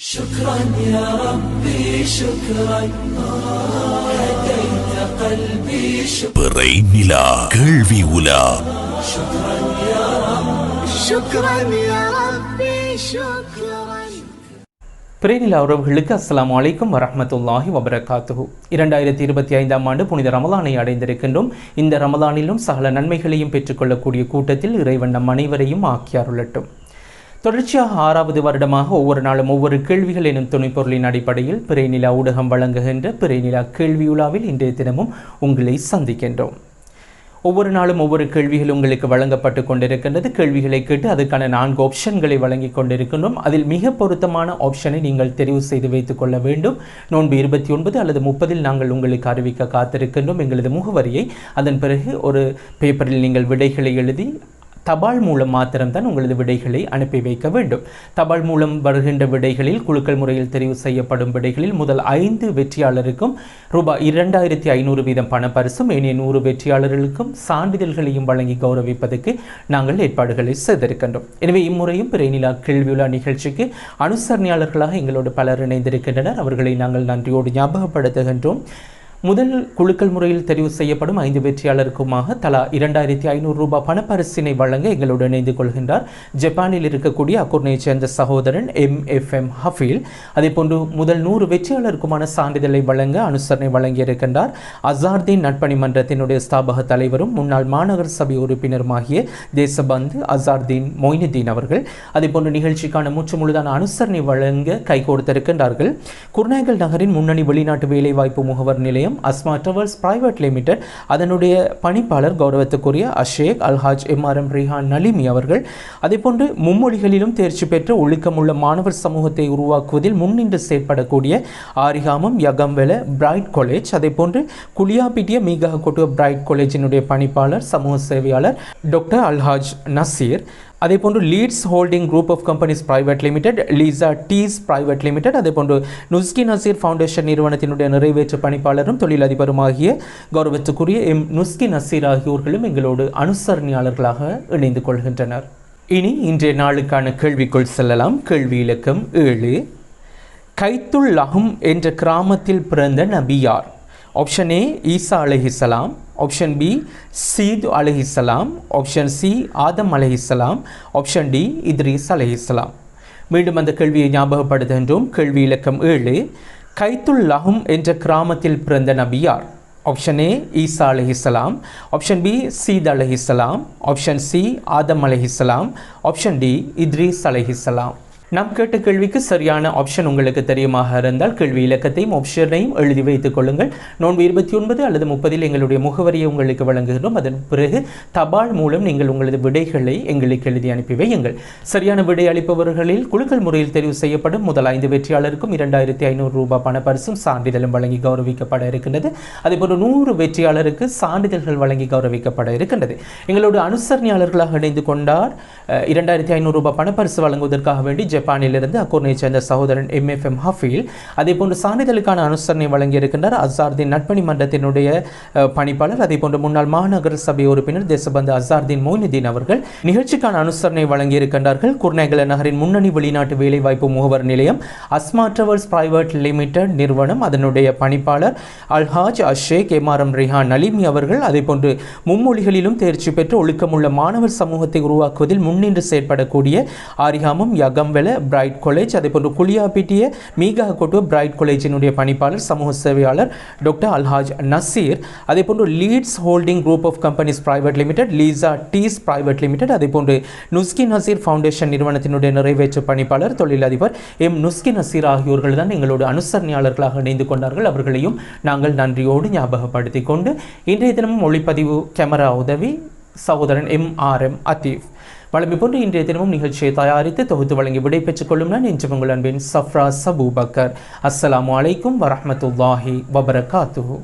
شكرا يا ربي شكرا هديت قلبي شكرا பிறை நிலா கேள்வி உலா شكرا يا رب شكرا يا ربي شكرا பிரேனில் உறவுகளுக்கு அஸ்ஸலாமு அலைக்கும் வரஹ்மத்துல்லாஹி வபரகாத்துஹு இரண்டாயிரத்தி இருபத்தி ஐந்தாம் ஆண்டு புனித ரமலானை அடைந்திருக்கின்றோம் இந்த ரமலானிலும் சகல நன்மைகளையும் பெற்றுக்கொள்ளக்கூடிய கூட்டத்தில் இறைவன் நம் அனைவரையும் ஆக்கியாருள்ளட்டும் தொடர்ச்சியாக ஆறாவது வருடமாக ஒவ்வொரு நாளும் ஒவ்வொரு கேள்விகள் எனும் துணைப்பொருளின் அடிப்படையில் பிறைநிலா ஊடகம் வழங்குகின்ற பிறைநிலா கேள்வியுலாவில் இன்றைய தினமும் உங்களை சந்திக்கின்றோம். ஒவ்வொரு நாளும் ஒவ்வொரு கேள்விகள் உங்களுக்கு வழங்கப்பட்டு கொண்டிருக்கின்றது. கேள்விகளை கேட்டு அதுக்கான நான்கு ஆப்ஷன்களை வழங்கி கொண்டிருக்கின்றோம். அதில் மிக பொருத்தமான ஆப்ஷனை நீங்கள் தெரிவு செய்து வைத்துக் கொள்ள வேண்டும். நோன்பு இருபத்தி ஒன்பது அல்லது முப்பதில் நாங்கள் உங்களுக்கு அறிவிக்க காத்திருக்கின்றோம். எங்களது முகவரியை அதன் பிறகு ஒரு பேப்பரில் நீங்கள் விடைகளை எழுதி தபால் மூலம் மாத்திரம்தான் உங்களது விடைகளை அனுப்பி வைக்க வேண்டும். தபால் மூலம் வருகின்ற விடைகளில் குழுக்கள் முறையில் தெரிவு செய்யப்படும் விடைகளில் முதல் ஐந்து வெற்றியாளருக்கும் ரூபாய் இரண்டாயிரத்தி ஐநூறு வீதம் பணப்பரிசும் ஏனைய நூறு வெற்றியாளர்களுக்கும் சான்றிதழ்களையும் வழங்கி கௌரவிப்பதற்கு நாங்கள் ஏற்பாடுகளை செய்திருக்கின்றோம். எனவே இம்முறையும் பிறைநிலா கேள்வியுலா நிகழ்ச்சிக்கு அனுசரணையாளர்களாக எங்களோடு பலர் இணைந்திருக்கின்றனர். அவர்களை நாங்கள் நன்றியோடு ஞாபகப்படுத்துகின்றோம். முதல் குழுக்கள் முறையில் தெரிவு செய்யப்படும் ஐந்து வெற்றியாளருக்குமாக தலா இரண்டாயிரத்தி ஐநூறு ரூபாய் பணப்பரிசினை வழங்க எங்களுடன் இணைந்து கொள்கின்றார். ஜப்பானில் இருக்கக்கூடிய அக்குர்னையைச் சேர்ந்த சகோதரன் எம் எஃப் எம் ஹஃபீல். அதேபோன்று முதல் நூறு வெற்றியாளருக்குமான சான்றிதழை வழங்க அனுசரணை வழங்கியிருக்கின்றார். அசார்தீன் நட்பணி மன்றத்தினுடைய ஸ்தாபக தலைவரும் முன்னாள் மாநகர சபை உறுப்பினருமாகிய தேசபந்து அசார்தீன் மொய்னுதீன் அவர்கள். அதேபோன்று நிகழ்ச்சிக்கான மூச்சு முழுதான அனுசரணை வழங்க கைகோர்த்திருக்கின்றார்கள் குர்நாகல் நகரின் முன்னணி வெளிநாட்டு வேலைவாய்ப்பு முகவர் நிலையம் அஸ்மா டவர்ஸ் பிரைவேட் லிமிடெட் அதனுடைய பணிப்பாளர் கௌரவத்துக்குரிய அஷேக் அல்ஹாஜ் எம்ஆர்எம் ரிஹான் நலிமி அவர்கள் அதேபோன்று மும்மொழிகளிலும் தேர்ச்சி பெற்ற ஒழுக்கமுள்ள மாணவர் சமூகத்தை உருவாக்குவதில் முன்னின்று செயற்படக்கூடிய ஆரிகாமம் யகம்வெல பிரைட் காலேஜ் அதேபோன்று குளியாபிட்டிய மீகா கொட்டுவ பிரைட் காலேஜினுடைய பணிப்பாளர் சமூக சேவையாளர் டாக்டர் அல்ஹாஜ் நசீர் அதேபோன்று Leeds holding group of companies private limited Lisa டீஸ் பிரைவேட் லிமிடெட் அதே போன்று நுஸ்கி நசீர் ஃபவுண்டேஷன் நிறுவனத்தினுடைய நிறைவேற்று பணிப்பாளரும் தொழிலதிபருமாகிய கௌரவத்துக்குரிய எம். நுஸ்கி நசீர் ஆகியோர்களும் எங்களோடு அனுசரணையாளர்களாக இணைந்து கொள்கின்றனர். இனி இன்றைய நாளுக்கான கேள்விக்குள் செல்லலாம். கேள்வி இலக்கம் ஏழு. கைத்துல் லஹும் என்ற கிராமத்தில் பிறந்த நபியார் ஆப்ஷன் ஏ ஈசா அலைஹிஸ்ஸலாம் ஆப்ஷன் பி சீத் அலைஹிஸ்ஸலாம் ஆப்ஷன் சி ஆதம் அலஹிஸ்லாம் ஆப்ஷன் டி இத்ரீஸ் அலஹிஸ்லாம் மீண்டும் அந்த கேள்வியை ஞாபகப்படுத்துகின்றோம். கேள்வி இலக்கம் ஏழு. கைத்துல் லஹும் என்ற கிராமத்தில் பிறந்த நபியார் ஆப்ஷன் ஏ ஈசா அலஹிஸ்லாம் ஆப்ஷன் பி சீத் அலஹிஸ்லாம் ஆப்ஷன் சி ஆதம் அலஹிஸ்லாம் ஆப்ஷன் டி இத்ரீஸ் அலஹிஸ்லாம் நாம் கேட்ட கேள்விக்கு சரியான ஆப்ஷன் உங்களுக்கு தெரியுமாக இருந்தால் கேள்வி இலக்கத்தையும் ஆப்ஷனையும் எழுதி வைத்துக் கொள்ளுங்கள். நோன்பு இருபத்தி ஒன்பது அல்லது முப்பதில் எங்களுடைய முகவரியை உங்களுக்கு வழங்குகிறோம். அதன் பிறகு தபால் மூலம் நீங்கள் உங்களது விடைகளை எங்களுக்கு எழுதி அனுப்பி வையுங்கள். சரியான விடை அளிப்பவர்களில் குழுக்கள் முறையில் தெரிவு செய்யப்படும் முதல் ஐந்து வெற்றியாளருக்கும் இரண்டாயிரத்தி ஐநூறு ரூபாய் பணப்பரிசும் சான்றிதழும் வழங்கி கௌரவிக்கப்பட இருக்கின்றது. அதேபோன்று நூறு வெற்றியாளருக்கு சான்றிதழ்கள் வழங்கி கௌரவிக்கப்பட இருக்கின்றது. எங்களோட அனுசரணையாளர்களாக இணைந்து கொண்டார் இரண்டாயிரத்தி ஐநூறு ரூபாய் பணப்பரிசு வழங்குவதற்காக வேண்டி ஜப்பானிலிருந்து அக்கூர்னை சேர்ந்த சகோதரன் எம் எஃப் எம் ஹஃபீல் அதே போன்று சான்றிதழுக்கான அனுசரணை வழங்கியிருக்கின்றார். அசார்தீன் நட்பணி மன்றத்தினுடைய பணிப்பாளர் அதே போன்று முன்னாள் மாநகர சபை உறுப்பினர் தேசபந்து அசார்தீன் மொய்னுதீன் அவர்கள் நிகழ்ச்சிக்கான அனுசரணை வழங்கியிருக்கின்றார்கள். குர்நேகல நகரின் முன்னணி வெளிநாட்டு வேலைவாய்ப்பு முகவர் நிலையம் அஸ்மா டிராவல்ஸ் பிரைவேட் லிமிடெட் நிறுவனம் அதனுடைய பணிப்பாளர் அல்ஹாஜ் அஷேக் எம்ஆர்எம் ரிஹான் நலிமி அவர்கள் அதே போன்று மும்மொழிகளிலும் தேர்ச்சி பெற்று ஒழுக்கமுள்ள மாணவர் சமூகத்தை உருவாக்குவதில் முன்னின்று செயற்படக்கூடிய ஆரிகாமம் யகம்வெல பிரைட் காலேஜ் அதேபோன்று குளியாபிட்டிய மீகா கொட்டு பிரைட் காலேஜினுடைய பணிப்பாளர் சமூக சேவையாளர் டாக்டர் அல்ஹாஜ் நசீர் அதே போன்று Leeds holding group of companies private limited Lisa டீஸ் பிரைவேட் லிமிடெட் அதே போன்று நுஸ்கி நசீர் ஃபவுண்டேஷன் நிறுவனத்தினுடைய நிறைவேற்று பணிப்பாளர் தொழிலதிபர் எம் நுஸ்கி நசீர் ஆகியோர்கள் தான் எங்களோட அனுசரணையாளர்களாக இணைந்து கொண்டார்கள். அவர்களையும் நாங்கள் நன்றியோடு ஞாபகப்படுத்தி கொண்டு இன்றைய தினமும் ஒளிப்பதிவு கேமரா உதவி சகோதரன் எம் ஆர் எம் அத்தீஃப் வழமை போன்று இன்றைய தினமும் நிகழ்ச்சியை தயாரித்து தொகுத்து வழங்கி விடை பெற்றுக் கொள்ளும் நான் இன்று உங்கள் அன்பின் சஃப்ரா சபூ பக்கர் அஸ்ஸலாமு அலைக்கும் வரஹ்மத்துல்லாஹி வபரகாத்துஹு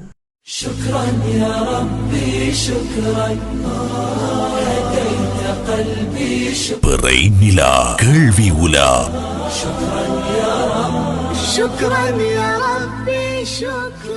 شكرا يا ربي شكرا هديت قلبي شكرا பிறை நிலா கேள்வி உலா شكرا يا ربي شكرا